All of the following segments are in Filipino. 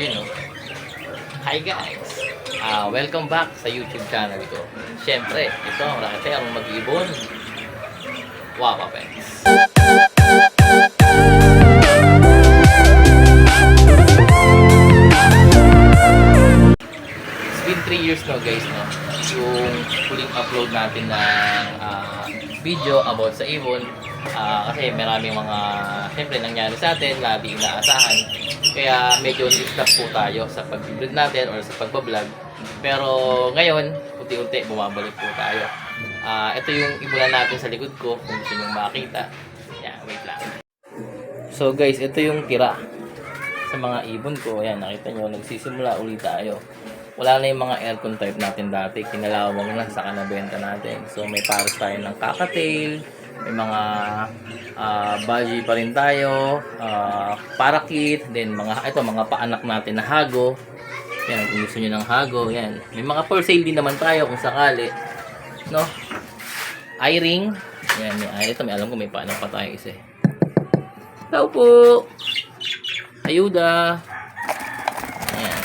Ayun o. Hi guys! Ah, welcome back sa YouTube channel ko. Siyempre, ito ang raketerong mag-ibon. Wow, Pens. It's been 3 years no guys no yung huling upload natin ng ah, video about sa ibon Ah, kasi maraming mga siyempre nangyari sa atin na di inaasahan kaya medyo disrupt po tayo sa pag-vlog natin or sa pagbablog pero ngayon unti-unti bumabalik po tayo Ah, ito yung ibulan natin sa likod ko kung gusto nyo makita yeah, wait lang so guys ito yung tira sa mga ibon ko. Ayan, nakita nyo, nagsisimula ulit tayo. Wala na yung mga aircon type natin dati. Kinalawag na sa kanabenta natin. So, may pares tayo ng kakatail. May mga uh, baji pa rin tayo. ah, parakit. Then, mga, ito, mga paanak natin na hago. Yan, kung gusto nyo ng hago. Yan. May mga for sale din naman tayo kung sakali. No? Eye-ring. Yan, may. Ito, may alam ko may paanak pa tayo isa eh. Tao po! ayuda. Ayan.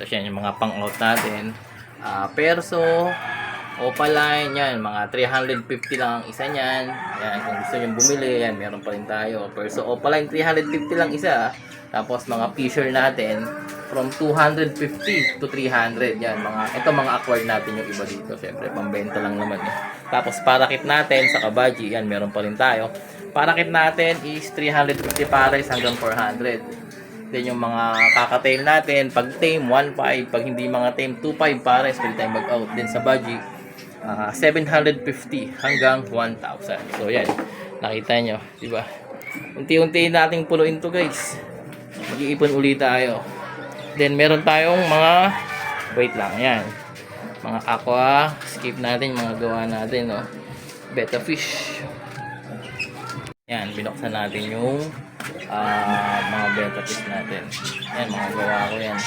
Tapos yan, yung mga pang-out natin. Ah, perso, opaline, yan, mga 350 lang ang isa niyan. Yan, kung gusto nyo bumili, yan, meron pa rin tayo. Perso, opaline, 350 lang isa. Tapos mga fisher natin, from 250 to 300. Yan, mga, ito mga acquired natin yung iba dito. Siyempre, pambenta lang naman eh. Tapos parakit natin sa kabaji, yan, meron pa rin tayo. Parakit natin is 350 pares hanggang 400. Then yung mga kakatail natin, pag tame, 1.5. Pag hindi mga tame, 2.5 pares. Pwede tayo mag-out. Then sa baji, ah, 750 hanggang 1,000. So yan, nakita nyo, di ba? Unti-unti nating punuin to guys. Mag-iipon ulit tayo. Then meron tayong mga, wait lang, yan. Mga aqua, skip natin mga gawa natin, no. Betta fish. Yan, binuksan natin yung ah, mga beta fish natin. Yan, mga gawa ko yan.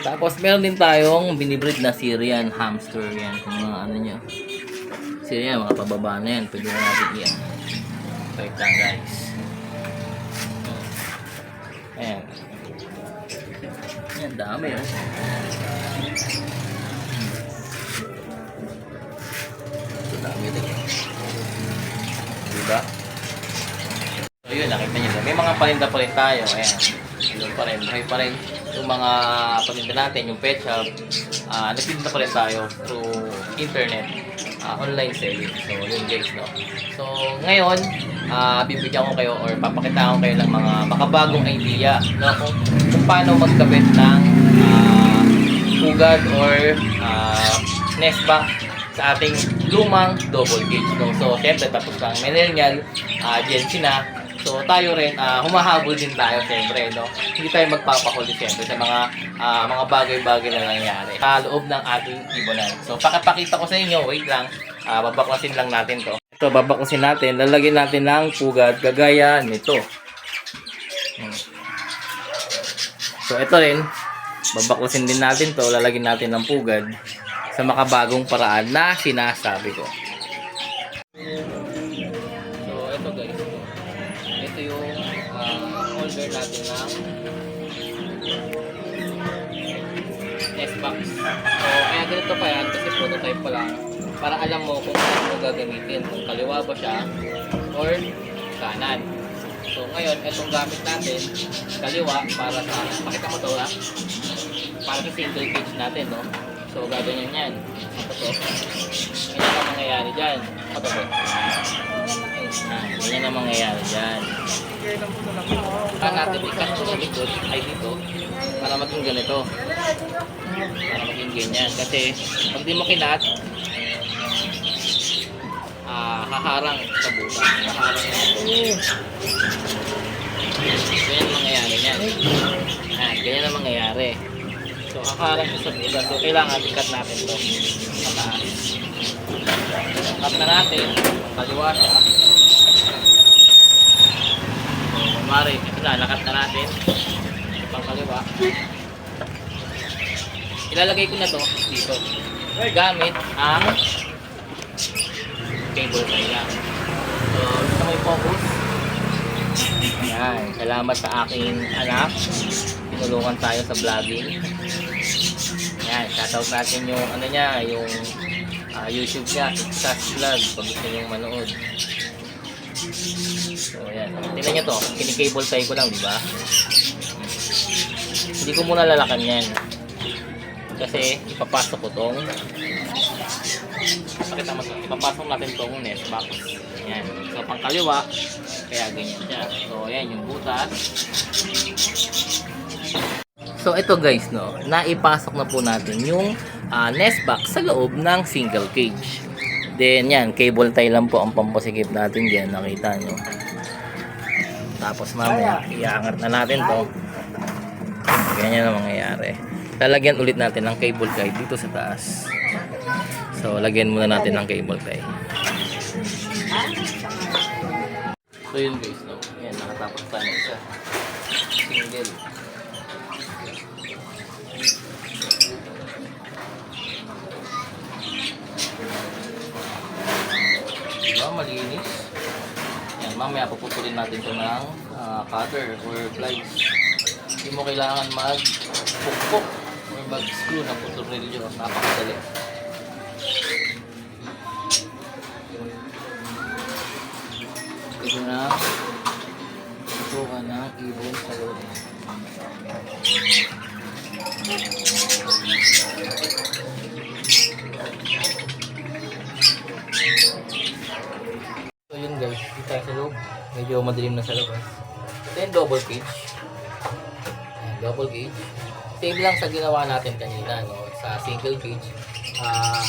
Tapos meron din tayong binibreed na Syrian hamster yan. Kung mga ano nyo. Syrian, mga pababa na yan. Pwede na natin yan. Wait lang guys. Ayan. Yan, dami oh. Ito dami din. Diba? So yun, nakita nyo. May mga parinda pa rin tayo. Ayan. Yun pa rin. Buhay pa rin. Yung mga parinda natin, yung pet shop, ah nagtinda pa rin tayo through internet. ah, online selling. So, yun guys, no? So, ngayon, ah bibigyan ko kayo or papakita ko kayo ng mga makabagong idea, no? Kung, kung paano magkabit ng ah, pugad or ah, nest box sa ating lumang double cage. No? So, syempre, tapos lang millennial, uh, Gen Z na. So, tayo rin, ah, humahabol din tayo, syempre, no? Hindi tayo magpapahuli, syempre, sa mga ah, mga bagay-bagay na nangyari sa loob ng ating ibonan. So, pakapakita ko sa inyo, wait lang, ah, babaklasin lang natin to. Ito, babaklasin natin, lalagyan natin ng pugad, gagaya nito. Hmm. So, ito rin, babaklasin din natin to, lalagyan natin ng pugad sa makabagong paraan na sinasabi ko. Ganito pa yan kasi prototype pa lang para alam mo kung saan mo gagamitin. Kung kaliwa ba siya or kanan. So, ngayon, itong gamit natin, kaliwa para sa, pakita mo to ha? Para sa single cage natin, no? So, gaganyan yan. Ito to. Ganyan ang mangyayari dyan. Ito to. Ganyan ang mangyayari dyan. Saan natin ikat ito sa likod, ay dito, para maging ganito. Para maging ganyan. Kasi, pag di mo kinat, ah, haharang sa buta. Haharang yan. Ganyan ang mangyayari niyan. Ah, ganyan ang mangyayari. So, haharang sa buta. So, kailangan ikat natin to sa taas. Cut na natin. Kaliwa siya. Kumari, ito na, natin. Ito pang. Ilalagay ko na to dito. Gamit ang cable tie lang. So, gusto mo yung focus? Ayan, salamat sa aking anak tulungan tayo sa vlogging. Yan, shoutout natin yung ano niya, yung ah, YouTube niya, Exas Vlog, pag gusto nyo manood. So, yan. Tingnan nyo to, kinikable tie ko lang, di ba? Hindi ko muna lalakan yan. Kasi ipapasok ko tong Pakita mo to. Ipapasok natin tong nest box. Yan. So, pang kaliwa, kaya ganyan siya. So, ayan yung butas. So, ito guys, no, naipasok na po natin yung ah, nest box sa loob ng single cage. Then, yan, cable tie lang po ang pampasikip natin dyan. Nakita nyo. Tapos mamaya, iangat na natin to. Ganyan ang mangyayari. Lalagyan ulit natin ng cable tie dito sa taas. So, lagyan muna natin ng cable tie. So, yun guys, no? Yan, nakatapos tayo isa. Single. Malinis. Yan, mamaya puputulin natin ito ng ah, cutter or pliers. Hindi mo kailangan mag-pukpok or mag-screw ng puturilyo. Napakadali. Ito na putukan ng ibon sa loob. So yun guys, dito tayo sa loob. Medyo madilim na sa labas. Then double cage. Ayan, double cage. Same lang sa ginawa natin kanina, no? Sa single cage. Ah,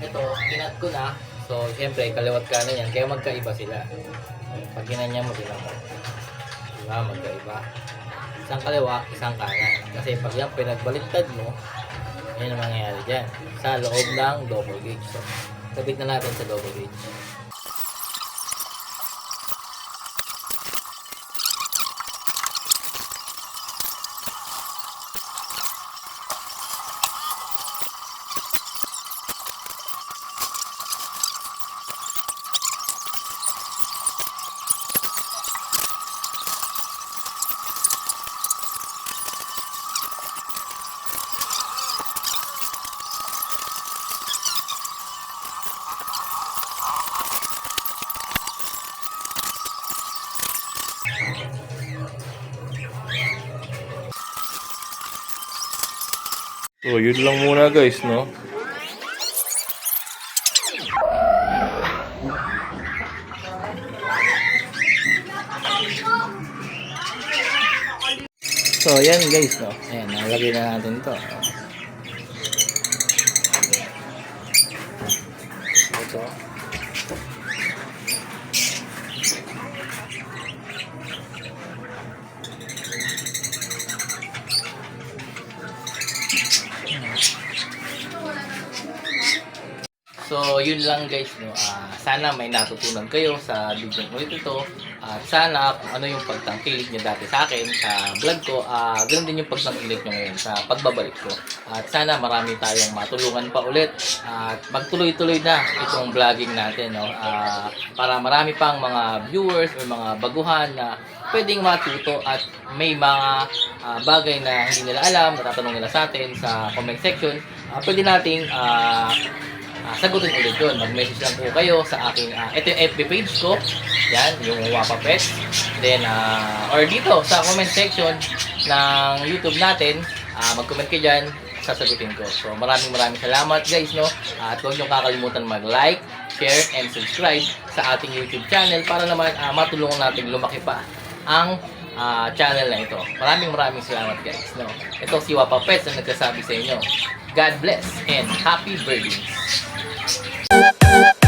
ito, kinat ko na. So, syempre, kaliwat ka na yan. Kaya magkaiba sila. Pag ginanya mo, diba? Diba, magkaiba. Isang kaliwa, isang kanan. Kasi pag yan pinagbaliktad mo, yan ang mangyayari dyan. Sa loob ng double gauge. So, kabit na natin sa double gauge. So, yun lang muna guys, no? So, yan guys, no? Ayan, nalagay na natin to. Ito. So, yun lang guys, no. Ah, sana may natutunan kayo sa video ulit ito. At sana kung ano yung pagtangkilik niyo dati sa akin sa vlog ko, ah ganoon din yung pagtangkilik niyo ngayon sa pagbabalik ko. At sana marami tayong matulungan pa ulit at magtuloy-tuloy na itong vlogging natin, no. Ah, para marami pang mga viewers o mga baguhan na pwedeng matuto at may mga ah, bagay na hindi nila alam, natatanong nila sa atin sa comment section. Ah, pwede nating ah, Ah, sagutin ulit yun. Mag-message lang po kayo sa aking, ah, ito yung FB page ko. Yan, yung Wapa Pet. Then, ah, or dito sa comment section ng YouTube natin, ah, mag-comment kayo dyan, sasagutin ko. So, maraming maraming salamat guys, no? At huwag nyo kakalimutan mag-like, share, and subscribe sa ating YouTube channel para naman ah, matulungan natin lumaki pa ang ah, channel na ito. Maraming maraming salamat guys, no? Ito si Wapa Pets na nagsasabi sa inyo. God bless and happy birthday! Thank you.